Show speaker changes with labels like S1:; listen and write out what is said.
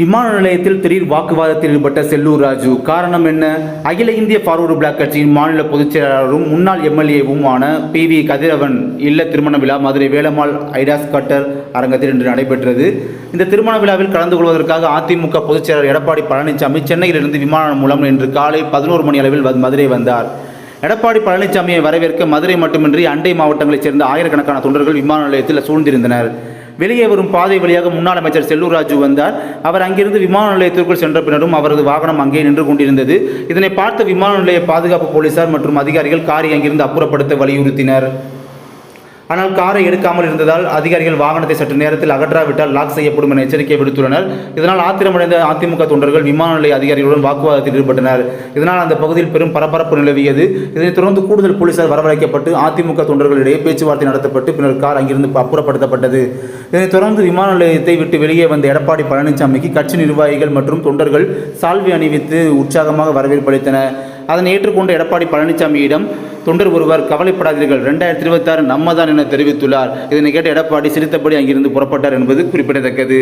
S1: விமான நிலையத்தில் திடீர் வாக்குவாதத்தில் ஈடுபட்ட செல்லூர் ராஜு. காரணம் என்ன? அகில இந்திய ஃபார்வர்டு பிளாக் கட்சியின் மாநில பொதுச் செயலாளரும் முன்னாள் எம்எல்ஏவுமான பி. வி. கதிரவன் இல்ல திருமண விழா மதுரை வேலம்மாள் ஐடாஸ் கட்டர் அரங்கத்தில் இன்று நடைபெற்றது. இந்த திருமண விழாவில் கலந்து கொள்வதற்காக அதிமுக பொதுச் செயலாளர் எடப்பாடி பழனிசாமி சென்னையிலிருந்து விமானம் மூலம் இன்று காலை பதினோரு மணி அளவில் மதுரை வந்தார். எடப்பாடி பழனிசாமியை வரவேற்க மதுரை மட்டுமின்றி அண்டை மாவட்டங்களைச் சேர்ந்த ஆயிரக்கணக்கான தொண்டர்கள் விமான நிலையத்தில் சூழ்ந்திருந்தனர். வெளியே வரும் பாதை வழியாக முன்னாள் அமைச்சர் செல்லூர் ராஜு வந்தார். அவர் அங்கிருந்து விமான நிலையத்திற்குள் சென்ற பின்னரும் அவரது வாகனம் அங்கே நின்று கொண்டிருந்தது. இதனை பார்த்த விமான நிலைய பாதுகாப்பு போலீசார் மற்றும் அதிகாரிகள் காரை அங்கிருந்து அப்புறப்படுத்த வலியுறுத்தினர். ஆனால் காரை எடுக்காமல் இருந்ததால் அதிகாரிகள் வாகனத்தை சற்று நேரத்தில் அகற்றாவிட்டால் லாக் செய்யப்படும் என எச்சரிக்கை விடுத்துள்ளனர். இதனால் ஆத்திரமடைந்த அதிமுக தொண்டர்கள் விமான நிலைய அதிகாரிகளுடன் வாக்குவாதத்தில் ஈடுபட்டனர். இதனால் அந்த பகுதியில் பெரும் பரபரப்பு நிலவியது. இதனைத் தொடர்ந்து கூடுதல் போலீசார் வரவழைக்கப்பட்டு அதிமுக தொண்டர்களிடையே பேச்சுவார்த்தை நடத்தப்பட்டு பின்னர் கார் அங்கிருந்து அப்புறப்படுத்தப்பட்டது இதனைத் தொடர்ந்து விமான நிலையத்தை விட்டு வெளியே வந்த எடப்பாடி பழனிசாமிக்கு கட்சி நிர்வாகிகள் மற்றும் தொண்டர்கள் சால்வி அணிவித்து உற்சாகமாக வரவேற்பு அளித்தனர். அதனை ஏற்றுக்கொண்ட எடப்பாடி பழனிசாமியிடம் தொண்டர் ஒருவர் கவலைப்படாதீர்கள் ரெண்டாயிரத்தி இருபத்தாறு நம்ம தான் என தெரிவித்துள்ளார். இதனை கேட்ட எடப்பாடி சிரித்தபடி அங்கிருந்து புறப்பட்டார் என்பது குறிப்பிடத்தக்கது.